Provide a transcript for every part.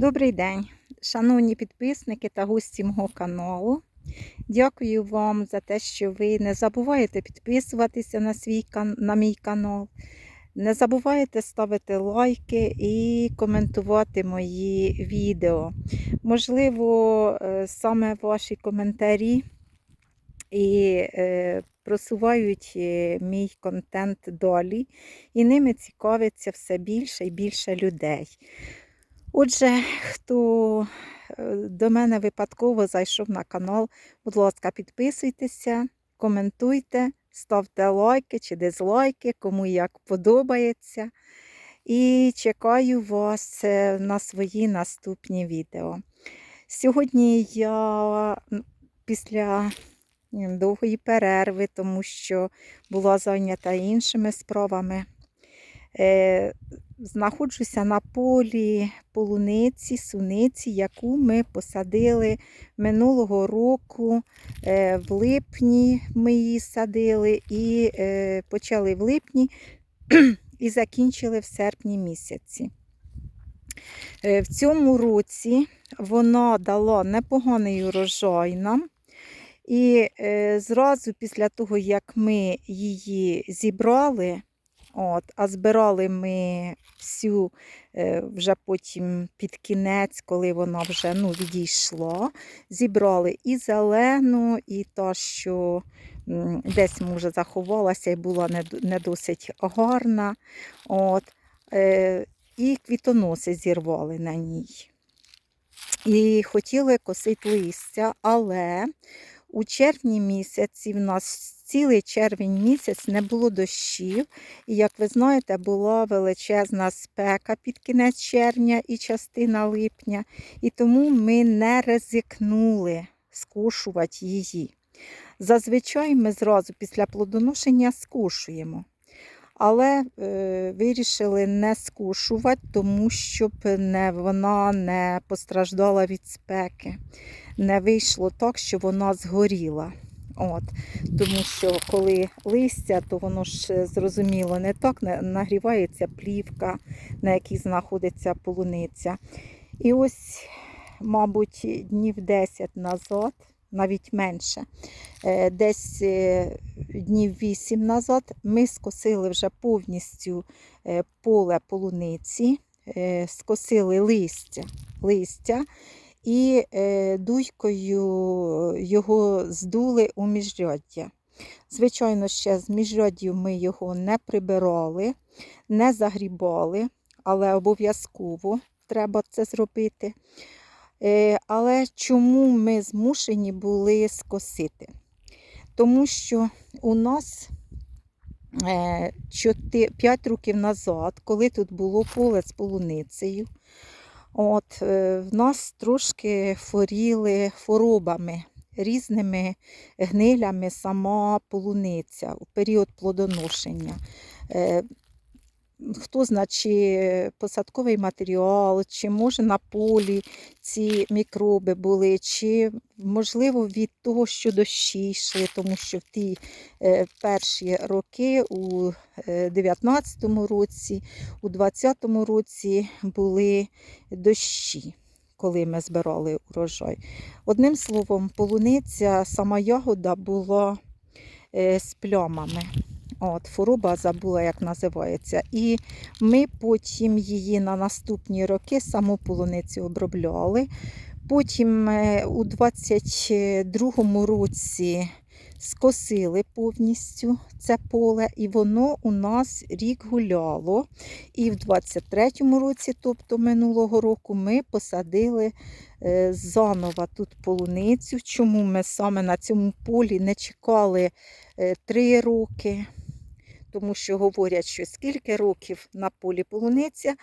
Добрий день, шановні підписники та гості мого каналу. Дякую вам за те, що ви не забуваєте підписуватися на, свій, на мій канал. Не забуваєте ставити лайки і коментувати мої відео. Можливо, е, саме ваші коментарі і е, просувають е, мій контент далі, і ними цікавиться все більше і більше людей. Отже, хто е, до мене випадково зайшов на канал, будь ласка, підписуйтеся, коментуйте, ставте лайки чи дизлайки, кому як подобається. І чекаю вас е, на свої наступні відео. Сьогодні я після довгої перерви, тому що була зайнята іншими справами. Знаходжуся на полі полуниці, суниці, яку ми посадили минулого року. Е, В липні ми її садили і е, почали в липні і закінчили в серпні місяці. Е, В цьому році вона дала непоганий урожай нам. І зразу після того, як ми її зібрали, От, а збирали ми всю е, вже потім під кінець, коли вона вже ну, відійшла. Зібрали і зелену, і та, що десь може заховалася і була не, не досить гарна. От, е, і квітоноси зірвали на ній. І хотіли косити листя, але у червні місяці в нас цілий червень місяць не було дощів. І, як ви знаєте, була величезна спека під кінець червня і частина липня. І тому ми не ризикнули скушувати її. Зазвичай ми зразу після плодоношення скушуємо. Але е, вирішили не скушувати, тому щоб не, вона не постраждала від спеки. Не вийшло так, що вона згоріла. От. Тому що коли листя, то воно ж е, зрозуміло не так, нагрівається плівка, на якій знаходиться полуниця. І ось, мабуть, днів 10 назад, навіть менше, е, десь е, днів 8 назад ми скосили вже повністю поле полуниці, скосили листя, листя і е, дуйкою його здули у міжряддя. Звичайно, ще з міжряддю ми його не прибирали, не загрібали, але обов'язково треба це зробити. Е, Але чому ми змушені були скосити? Тому що у нас 5 років назад, коли тут було поле з полуницею, От, е, в нас трошки форіли хворобами, різними гнилями сама полуниця у період плодоношення. Е, Хто знає, чи посадковий матеріал, чи може на полі ці мікроби були, чи можливо від того, що дощі йшли, тому що в ті е, перші роки у 19-му році, у 20-му році були дощі, коли ми збирали урожай. Одним словом, полуниця, сама ягода була е, з плямами. От, хвороба забула, як називається. І ми потім її на наступні роки саму полуницю обробляли. Потім е, у 22-му році скосили повністю це поле, і воно у нас рік гуляло. І в 23-му році, тобто минулого року, ми посадили е, заново тут полуницю. Чому ми саме на цьому полі не чекали е, 3 роки? Тому що говорять, що скільки років на полі полуниця,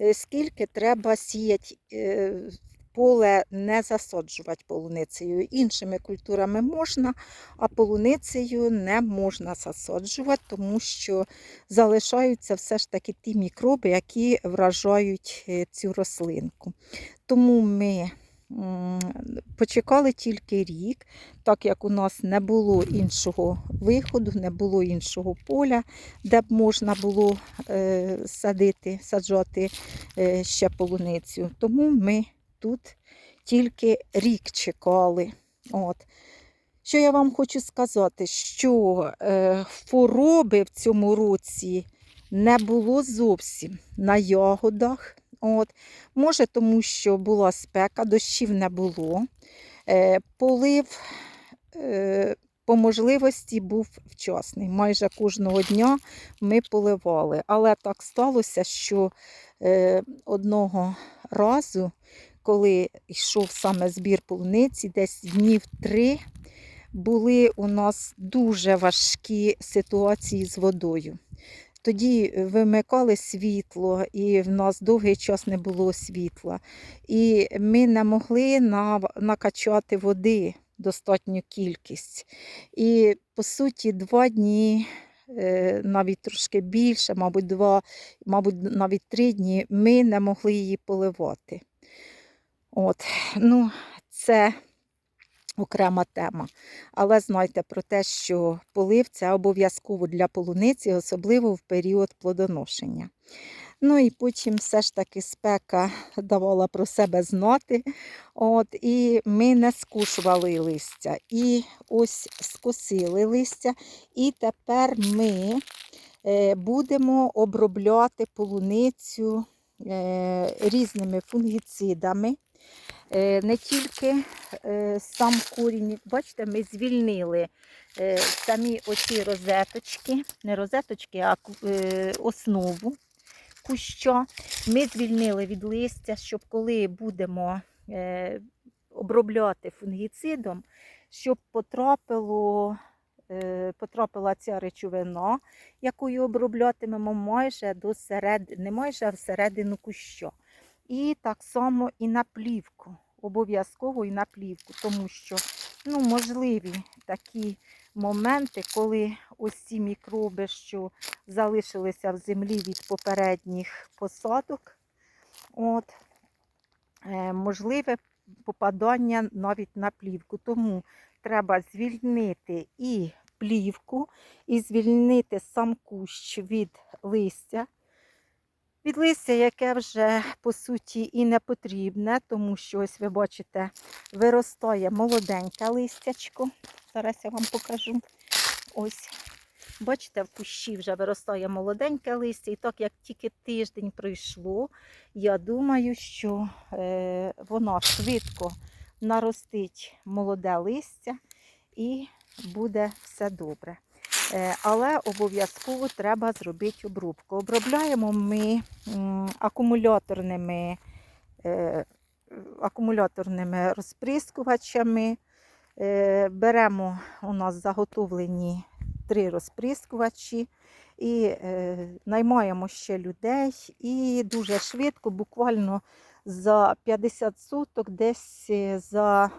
е, скільки треба сіяти е, поле, не засаджувати полуницею. Іншими культурами можна, а полуницею не можна засаджувати, тому що залишаються все ж таки ті мікроби, які вражають е, цю рослинку. Тому ми почекали тільки рік, так як у нас не було іншого виходу, не було іншого поля, де б можна було е, садити, саджати е, ще полуницю. Тому ми тут тільки рік чекали. От. Що я вам хочу сказати, що е, хвороби в цьому році не було зовсім на ягодах. От. Може, тому що була спека, дощів не було. Е, полив е, по можливості був вчасний. Майже кожного дня ми поливали. Але так сталося, що е, одного разу, коли йшов саме збір полуниці, десь днів три, були у нас дуже важкі ситуації з водою. Тоді вимикали світло, і в нас довгий час не було світла. І ми не могли накачати води достатню кількість. І по суті, два дні, е, навіть трошки більше, мабуть, два, мабуть, навіть три дні, ми не могли її поливати. От, ну, це окрема тема. Але знайте про те, що полив це обов'язково для полуниці, особливо в період плодоношення. Ну і потім все ж таки спека давала про себе знати. От, і ми не скушували листя. І ось скосили листя. І тепер ми е, будемо обробляти полуницю е, різними фунгіцидами. Е, Не тільки е, сам корінь, бачите, ми звільнили е, самі оці розеточки, не розеточки, а основу куща. Ми звільнили від листя, щоб коли будемо обробляти фунгіцидом, щоб потрапило, потрапила ця речовина, якою оброблятимемо майже до середини, не майже а всередину куща. І так само і на плівку. Обов'язково і на плівку, тому що ну, можливі такі моменти, коли ось ці мікроби, що залишилися в землі від попередніх посадок, от, е, можливе попадання навіть на плівку. Тому треба звільнити і плівку, і звільнити сам кущ від листя. Від листя, яке вже по суті і не потрібне, тому що ось ви бачите, виростає молоденьке листячко. Зараз я вам покажу. Ось, бачите, в кущі вже виростає молоденьке листя, і так як тільки тиждень пройшло, я думаю, що е, воно швидко наростить молоде листя і буде все добре. Е, Але обов'язково треба зробити обробку. Обробляємо ми акумуляторними, е, акумуляторними розприскувачами. Е, Беремо у нас заготовлені три розприскувачі і наймаємо ще людей. І дуже швидко, буквально за 50 суток, десь за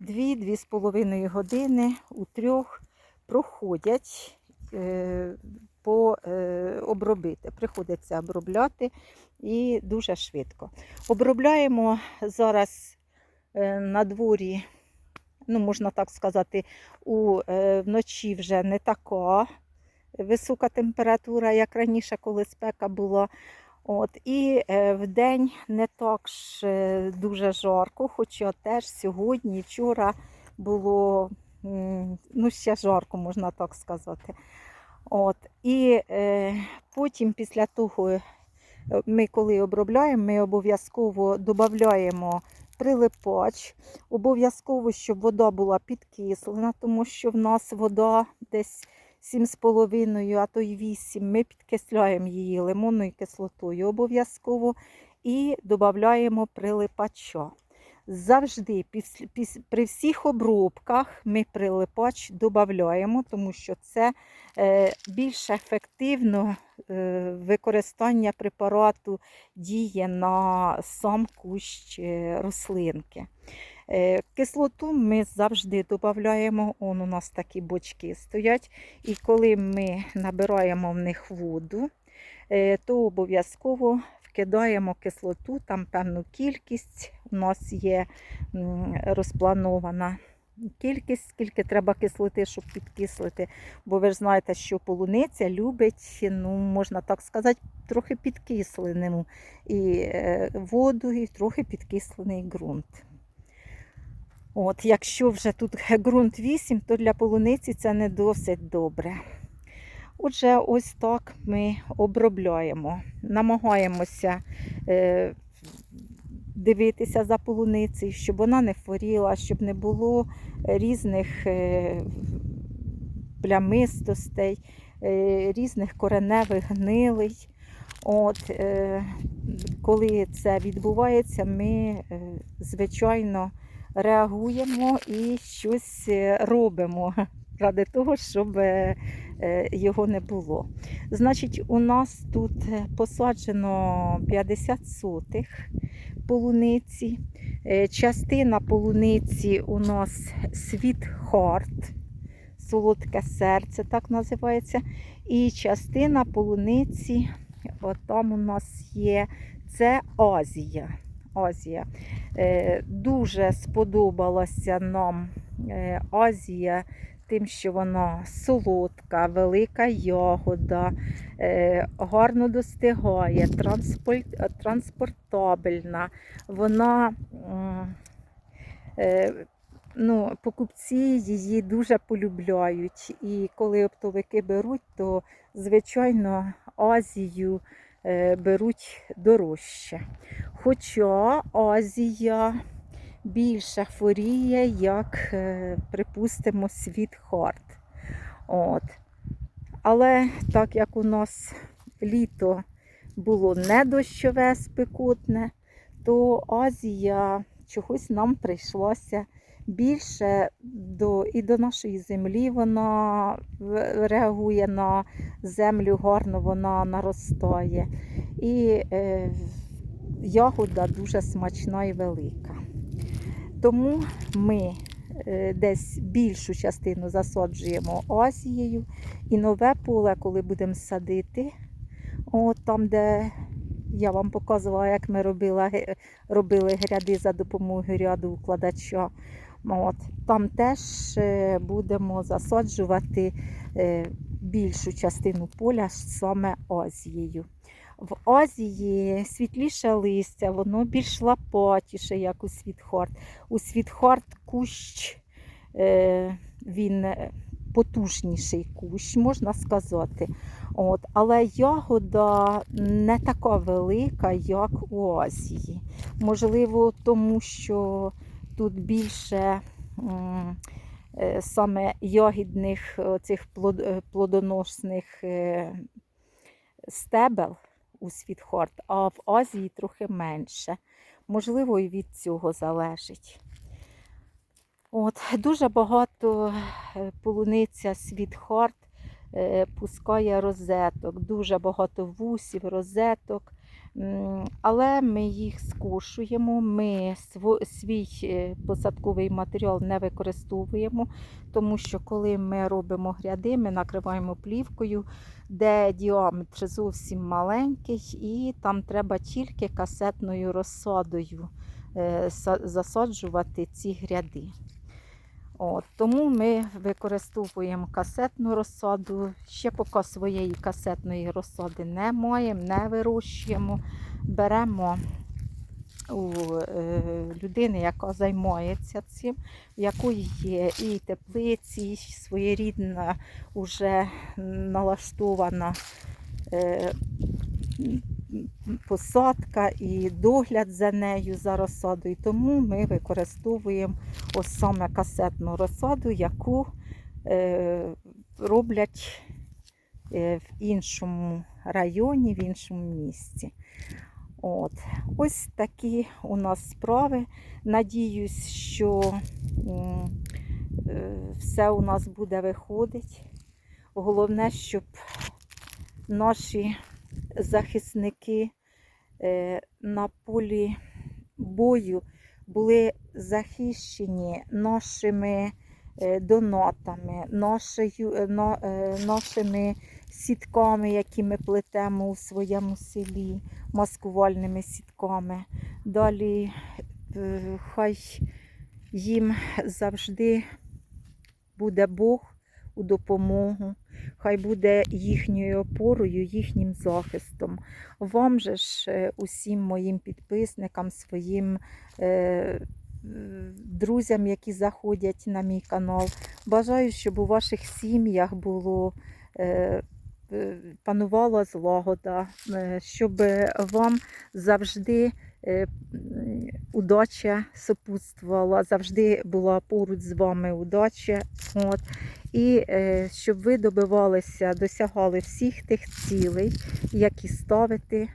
2-2,5 години у трьох проходять е, по е, обробити. Приходиться обробляти і дуже швидко. Обробляємо зараз е, на дворі, ну, можна так сказати, у, вночі вже не така висока температура, як раніше, коли спека була. От, і в день не так ж дуже жарко, хоча теж сьогодні, вчора було ну, ще жарко, можна так сказати. От, і е, потім, після того, е, ми коли обробляємо, ми обов'язково додаємо прилипач. Обов'язково, щоб вода була підкислена, тому що в нас вода десь 7,5, а то й 8. Ми підкисляємо її лимонною кислотою обов'язково і додаємо прилипача. Завжди при всіх обробках ми прилипач додаємо, тому що це е, більш ефективно е, використання препарату діє на сам кущ е, рослинки. Кислоту ми завжди додаємо, он у нас такі бочки стоять. І коли ми набираємо в них воду, то обов'язково кидаємо кислоту, там певну кількість у нас є розпланована. Кількість, скільки треба кислоти, щоб підкислити. Бо ви ж знаєте, що полуниця любить, ну, можна так сказати, трохи підкислену і е, воду, і трохи підкислений ґрунт. От, якщо вже тут ґрунт 8, то для полуниці це не досить добре. Отже, ось так ми обробляємо, намагаємося е, дивитися за полуницею, щоб вона не хворіла, щоб не було різних е, плямистостей, е, різних кореневих гнилей. От, е, коли це відбувається, ми, е, звичайно, реагуємо і щось е, робимо ради того, щоб е, е, його не було. Значить, у нас тут е, посаджено 50 сотих полуниці. Частина полуниці у нас світ світхарт, солодке серце, так називається. І частина полуниці, от там у нас є, це Азія. Азія. Дуже сподобалася нам Азія тим, що вона солодка, велика ягода, е, гарно достигає, транспортабельна. Вона е, ну, покупці її дуже полюбляють. І коли оптовики беруть, то звичайно Азію е, беруть дорожче. Хоча Азія більше хворіє, як, е, припустимо, світ хард. От. Але так як у нас літо було не дощове, спекотне, то Азія чогось нам прийшлася більше до, і до нашої землі вона реагує на землю гарно, вона наростає. І е, ягода дуже смачна і велика. Тому ми е, десь більшу частину засаджуємо Азією. І нове поле, коли будемо садити, от там, де я вам показувала, як ми робила, ге- робили гряди за допомогою ряду укладача. От, там теж е, будемо засаджувати е, більшу частину поля саме Азією. В Азії світліше листя, воно більш лопатіше, як у світхарт. У світхарт кущ, е, він е, потужніший кущ, можна сказати. От, але ягода не така велика, як у Азії. Можливо, тому що тут більше е, саме ягідних цих плодоносних стебел у світхорт, а в Азії трохи менше. Можливо, і від цього залежить. От, дуже багато е, полуниця світхарт е, пускає розеток, дуже багато вусів, розеток. Але ми їх скошуємо, ми свій е, посадковий матеріал не використовуємо, тому що коли ми робимо гряди, ми накриваємо плівкою, де діаметр зовсім маленький, і там треба тільки касетною розсадою е, засаджувати ці гряди. От, тому ми використовуємо касетну розсаду. Ще поки своєї касетної розсади не маємо, не вирощуємо. Беремо у е, людини, яка займається цим, в якої є і теплиці, і своєрідна уже налаштована е, посадка і догляд за нею за розсадою. Тому ми використовуємо ось саме касетну розсаду, яку е, роблять е, в іншому районі, в іншому місці. От. Ось такі у нас справи. Надіюсь, що е, все у нас буде виходити. Головне, щоб наші захисники е, на полі бою були захищені нашими е, донатами, е, на- нашими сітками, які ми плетемо у своєму селі, маскувальними сітками. Далі хай їм завжди буде Бог у допомогу, хай буде їхньою опорою, їхнім захистом. Вам же ж е, усім моїм підписникам, своїм е, друзям, які заходять на мій канал, бажаю, щоб у ваших сім'ях було. е, е, Панувала злагода, е, щоб вам завжди удача сопутствувала, завжди була поруч з вами удача. От. І е, щоб ви добивалися, досягали всіх тих цілей, які ставите,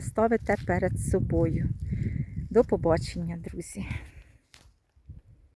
ставите перед собою. До побачення, друзі!